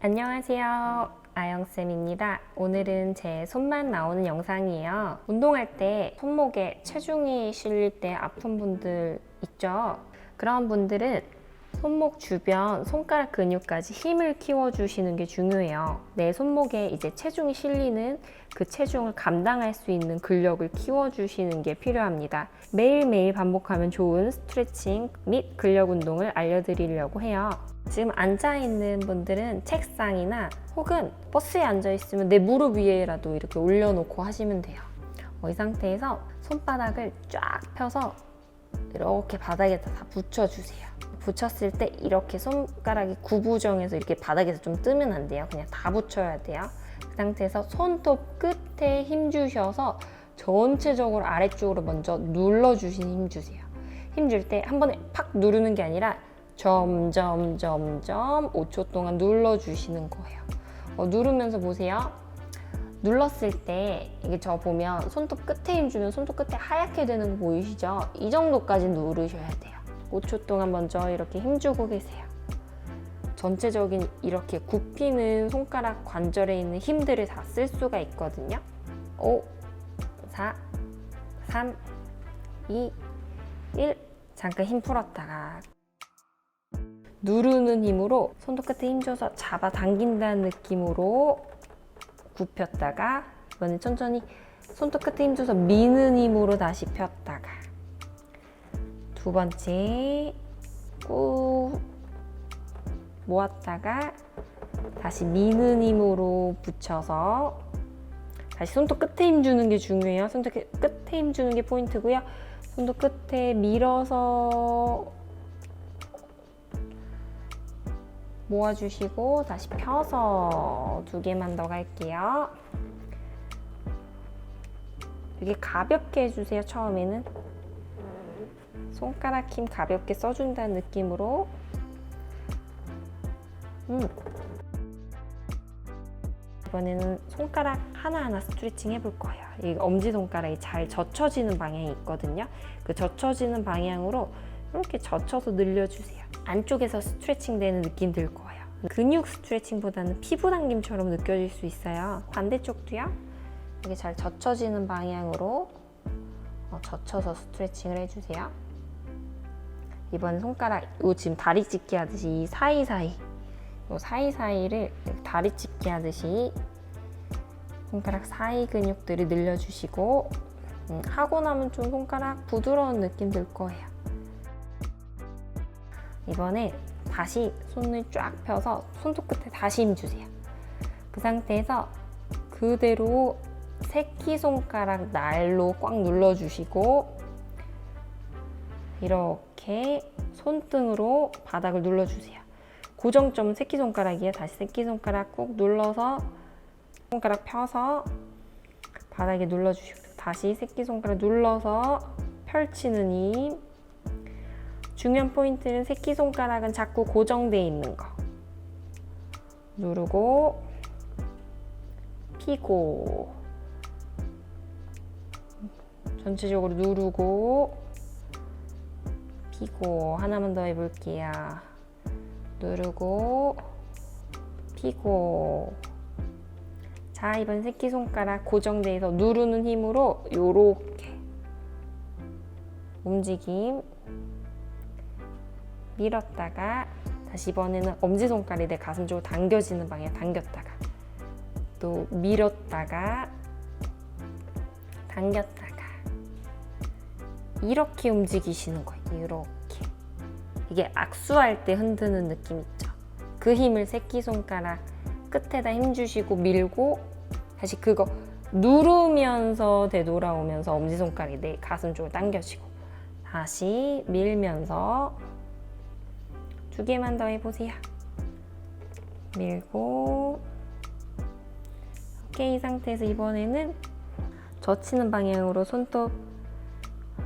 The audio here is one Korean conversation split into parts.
안녕하세요. 아영쌤입니다. 오늘은 제 손만 나오는 영상이에요. 운동할 때 손목에 체중이 실릴 때 아픈 분들 있죠? 그런 분들은 손목 주변 손가락 근육까지 힘을 키워주시는 게 중요해요. 내 손목에 이제 체중이 실리는 그 체중을 감당할 수 있는 근력을 키워주시는 게 필요합니다. 매일매일 반복하면 좋은 스트레칭 및 근력 운동을 알려드리려고 해요. 지금 앉아있는 분들은 책상이나 혹은 버스에 앉아있으면 내 무릎 위에라도 이렇게 올려놓고 하시면 돼요. 어, 이 상태에서 손바닥을 쫙 펴서 이렇게 바닥에다 다 붙여주세요. 붙였을 때 이렇게 손가락이 구부정해서 이렇게 바닥에서 좀 뜨면 안 돼요. 그냥 다 붙여야 돼요. 그 상태에서 손톱 끝에 힘 주셔서 전체적으로 아래쪽으로 먼저 눌러주신 힘 주세요. 힘 줄 때 한 번에 팍 누르는 게 아니라 점점 점점 5초 동안 눌러주시는 거예요. 어, 누르면서 보세요. 눌렀을 때 이게 저 보면 손톱 끝에 힘 주면 손톱 끝에 하얗게 되는 거 보이시죠? 이 정도까지 누르셔야 돼요. 5초 동안 먼저 이렇게 힘 주고 계세요. 전체적인 이렇게 굽히는 손가락 관절에 있는 힘들을 다 쓸 수가 있거든요. 5, 4, 3, 2, 1. 잠깐 힘 풀었다가 누르는 힘으로 손톱 끝에 힘 줘서 잡아 당긴다는 느낌으로 굽혔다가 이번엔 천천히 손톱 끝에 힘 줘서 미는 힘으로 다시 폈다가 두 번째 꾹 모았다가 다시 미는 힘으로 붙여서 다시 손톱 끝에 힘 주는 게 중요해요. 손톱 끝에 힘 주는 게 포인트고요. 손톱 끝에 밀어서 모아주시고 다시 펴서 두 개만 더 갈게요. 이게 가볍게 해주세요. 처음에는 손가락 힘 가볍게 써준다는 느낌으로 음. 이번에는 손가락 하나하나 스트레칭 해볼 거예요. 이 엄지손가락이 잘 젖혀지는 방향이 있거든요. 그 젖혀지는 방향으로 이렇게 젖혀서 늘려주세요. 안쪽에서 스트레칭 되는 느낌 들 거예요. 근육 스트레칭보다는 피부 당김처럼 느껴질 수 있어요. 반대쪽도요. 이게 잘 젖혀지는 방향으로 어, 젖혀서 스트레칭을 해주세요. 이번 손가락, 요 지금 다리 찢기 하듯이 이 사이사이, 요 사이사이를 다리 찢기 하듯이 손가락 사이 근육들을 늘려주시고 음, 하고 나면 좀 손가락 부드러운 느낌 들 거예요. 이번에 다시 손을 쫙 펴서 손톱 끝에 다시 힘 주세요. 그 상태에서 그대로 새끼손가락 날로 꽉 눌러주시고 이렇게 손등으로 바닥을 눌러주세요. 고정점은 새끼손가락이에요. 다시 새끼손가락 꾹 눌러서 손가락 펴서 바닥에 눌러주시고 다시 새끼손가락 눌러서 펼치는 힘 중요한 포인트는 새끼손가락은 자꾸 고정되어 있는 거. 누르고, 피고, 전체적으로 누르고, 피고, 하나만 더 해볼게요. 누르고, 피고. 자, 이번 새끼손가락 고정돼서 누르는 힘으로 요렇게 움직임 밀었다가 다시 이번에는 엄지손가락이 내 가슴 쪽으로 당겨지는 방향 당겼다가 또 밀었다가 당겼다가 이렇게 움직이시는 거예요. 이렇게 이게 악수할 때 흔드는 느낌 있죠. 그 힘을 새끼손가락 끝에다 힘 주시고 밀고 다시 그거 누르면서 되돌아오면서 엄지손가락이 내 가슴 쪽으로 당겨지고 다시 밀면서 두 개만 더 해보세요. 밀고 오케이 이 상태에서 이번에는 젖히는 방향으로 손톱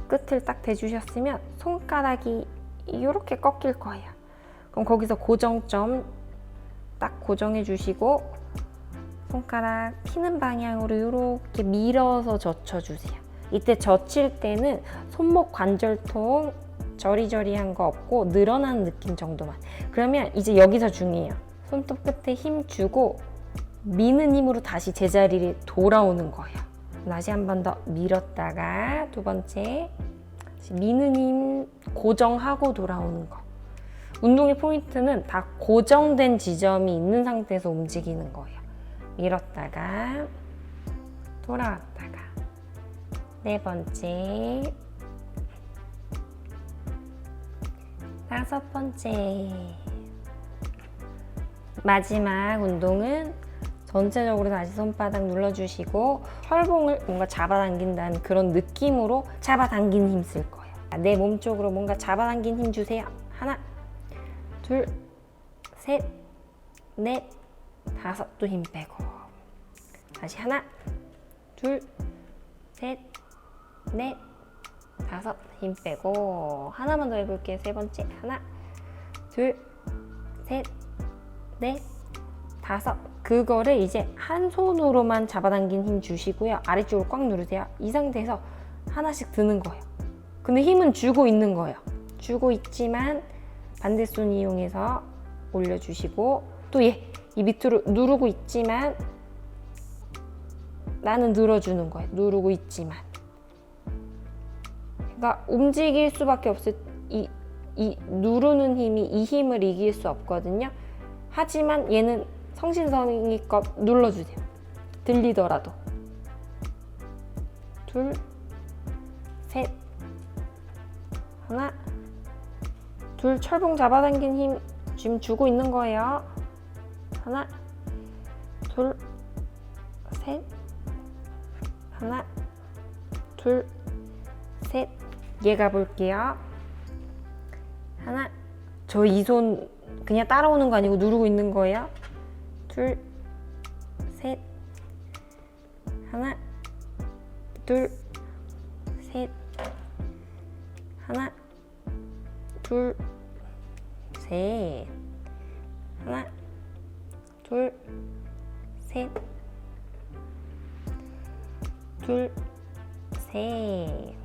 끝을 딱 대주셨으면 손가락이 이렇게 꺾일 거예요. 그럼 거기서 고정점 딱 고정해 주시고 손가락 피는 방향으로 이렇게 밀어서 젖혀주세요. 이때 젖힐 때는 손목 관절통 저리저리한 거 없고 늘어난 느낌 정도만. 그러면 이제 여기서 중요해요. 손톱 끝에 힘 주고 미는 힘으로 다시 제자리를 돌아오는 거예요. 다시 한 번 더 밀었다가 두 번째 미는 힘 고정하고 돌아오는 거. 운동의 포인트는 다 고정된 지점이 있는 상태에서 움직이는 거예요. 밀었다가 돌아왔다가 네 번째 다섯 번째 마지막 운동은 전체적으로 다시 손바닥 눌러주시고 혈봉을 뭔가 잡아당긴다는 그런 느낌으로 잡아당기는 힘쓸 거예요. 내 몸 쪽으로 뭔가 잡아당긴 힘 주세요. 하나, 둘, 셋, 넷, 다섯 또 힘 빼고 다시 하나, 둘, 셋, 넷, 다섯 힘 빼고 하나만 더 해볼게요. 세 번째 하나, 둘, 셋, 넷, 다섯 그거를 이제 한 손으로만 잡아당긴 힘 주시고요. 아래쪽으로 꽉 누르세요. 이 상태에서 하나씩 드는 거예요. 근데 힘은 주고 있는 거예요. 주고 있지만 반대손 이용해서 올려주시고 또 얘 이 밑으로 누르고 있지만 나는 늘어주는 거예요. 누르고 있지만 그러니까 움직일 수밖에 없을 이, 이 누르는 힘이 이 힘을 이길 수 없거든요. 하지만 얘는 성신성의껏 눌러주세요. 들리더라도 둘, 셋, 하나, 둘 철봉 잡아당긴 힘 지금 주고 있는 거예요. 하나, 둘, 셋, 하나, 둘, 셋. 얘 가 볼게요. 하나, 저 이 손 그냥 따라오는 거 아니고 누르고 있는 거예요. 둘, 셋, 하나, 둘, 셋, 하나, 둘, 셋, 하나, 둘, 셋, 둘, 셋.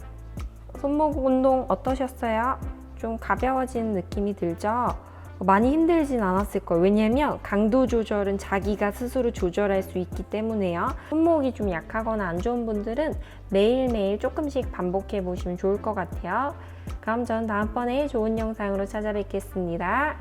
손목 운동 어떠셨어요? 좀 가벼워지는 느낌이 들죠? 많이 힘들진 않았을 거예요. 왜냐면 강도 조절은 자기가 스스로 조절할 수 있기 때문에요. 손목이 좀 약하거나 안 좋은 분들은 매일매일 조금씩 반복해 보시면 좋을 것 같아요. 그럼 전 다음번에 좋은 영상으로 찾아뵙겠습니다.